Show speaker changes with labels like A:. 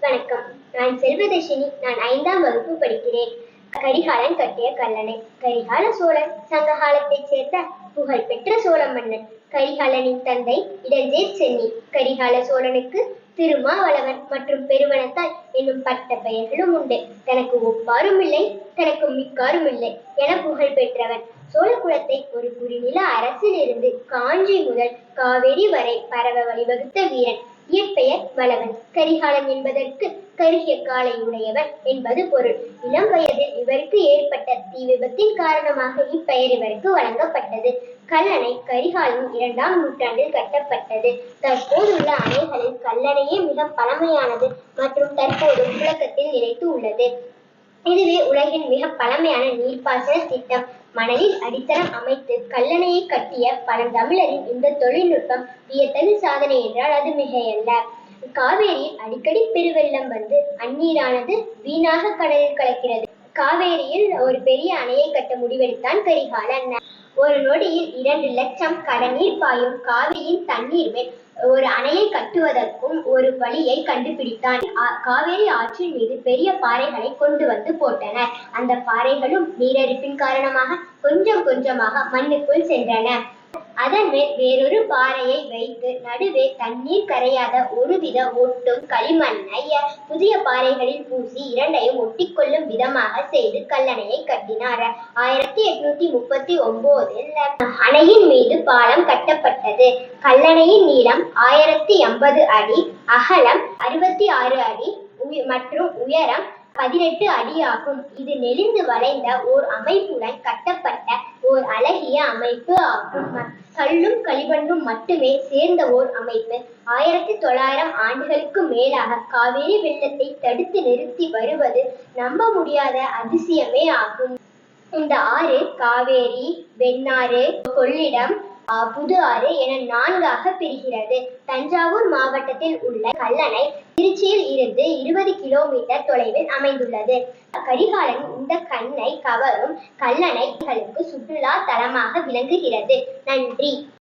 A: வணக்கம். நான் செல்வதர்ஷினி. நான் ஐந்தாம் வகுப்பு படிக்கிறேன். கரிகாலன் கட்டிய கல்லணை. கரிகால சோழன் சங்க காலத்தைச் சேர்ந்த புகழ்பெற்ற சோழ மன்னன் கரிகாலனின் தந்தை இடஞ்சேர் சென்னி. கரிகால சோழனுக்கு திருமாவளவன் மற்றும் பெருவனத்தால் என்னும் பட்ட பெயர்களும் உண்டு. தனக்கு ஒப்பாரும் இல்லை தனக்கு மிக்காரும் இல்லை என புகழ் பெற்றவன். சோழ குலத்தை ஒரு குறுநில அரசிலிருந்து காஞ்சி முதல் காவேரி வரை பரவ வழிவகுத்த வீரன். இயற்பெயர் வளவன். கரிகாலன் என்பதற்கு கருகிய காலை உடையவன் என்பது பொருள். இளம் வயதில் இவருக்கு ஏற்பட்ட தீ விபத்தின் காரணமாக இப்பெயர் இவருக்கு வழங்கப்பட்டது. கல்லணை கரிகாலன் இரண்டாம் நூற்றாண்டில் கட்டப்பட்டது. தற்போதுள்ள அணைகளில் கல்லணையே மிக பழமையானது மற்றும் தற்போது புழக்கத்தில் நிலைத்து உள்ளது. இதுவே உலகின் மிக பழமையான நீர்ப்பாசன திட்டம். மணலில் அடித்தளம் அமைத்து கல்லணையை கட்டிய பழந்தமிழரின் இந்த தொழில்நுட்பம் வியத்தகு சாதனை என்றால் அது மிகையல்ல. காவேரியில் அடிக்கடி பெருவெள்ளம் வந்து அந்நீரானது வீணாக கடலில் கலக்கிறது. காவேரியில் ஒரு பெரிய அணையை கட்ட முடிவெடுத்தான் கரிகாலன். ஒரு நொடியில் இரண்டு லட்சம் கடநீர் பாயும் காவிரியின் தண்ணீர் மேல் ஒரு அணையை கட்டுவதற்கும் ஒரு வழியை கண்டுபிடித்தான். காவேரி ஆற்றின் மீது பெரிய பாறைகளை கொண்டு வந்து போட்டனர் அந்த பாறைகளும் நீரரிப்பின் காரணமாக கொஞ்சம் கொஞ்சமாக மண்ணுக்குள் சென்றன. அதன் மேல் வேறொரு பாறையை வைத்து நடுவே தண்ணீர் கரையாத ஒருவித ஒட்டும் களிமண்ணை புதிய பாறைகளில் பூசி இரண்டையும் ஒட்டிக்கொள்ளும் விதமாக செய்து கல்லணையை கட்டினார். ஆயிரத்தி எட்நூத்தி முப்பத்தி ஒன்பதில் அணையின் மீது பாலம் கட்டப்பட்டது. கல்லணையின் நீளம் ஆயிரத்தி எண்பது அடி அகலம் அறுபத்தி ஆறு அடி மற்றும் உயரம் பதினெட்டு அடி ஆகும். இது நெளிந்து வளைந்த ஓர் அமைப்புடன் கட்டப்பட்ட ஓர் அழகிய அமைப்பு ஆகும். கல்லும் களிமண்ணும் மட்டுமே சேர்ந்த ஓர் அமைப்பு. ஆயிரத்தி தொள்ளாயிரம் ஆண்டுகளுக்கு மேலாக காவேரி வெள்ளத்தை தடுத்து நிறுத்தி வருவது நம்ப முடியாத அதிசயமே ஆகும். இந்த ஆறு காவேரி வெண்ணாறு கொள்ளிடம் புது ஆறு என நான்காக பிரிகிறது. தஞ்சாவூர் மாவட்டத்தில் உள்ள கல்லணை திருச்சியில் இருந்து இருபது கிலோமீட்டர் தொலைவில் அமைந்துள்ளது. கரிகாலன் இந்த கண்ணை கவரும் கல்லணைகளுக்கு சுற்றுலா தலமாக விளங்குகிறது. நன்றி.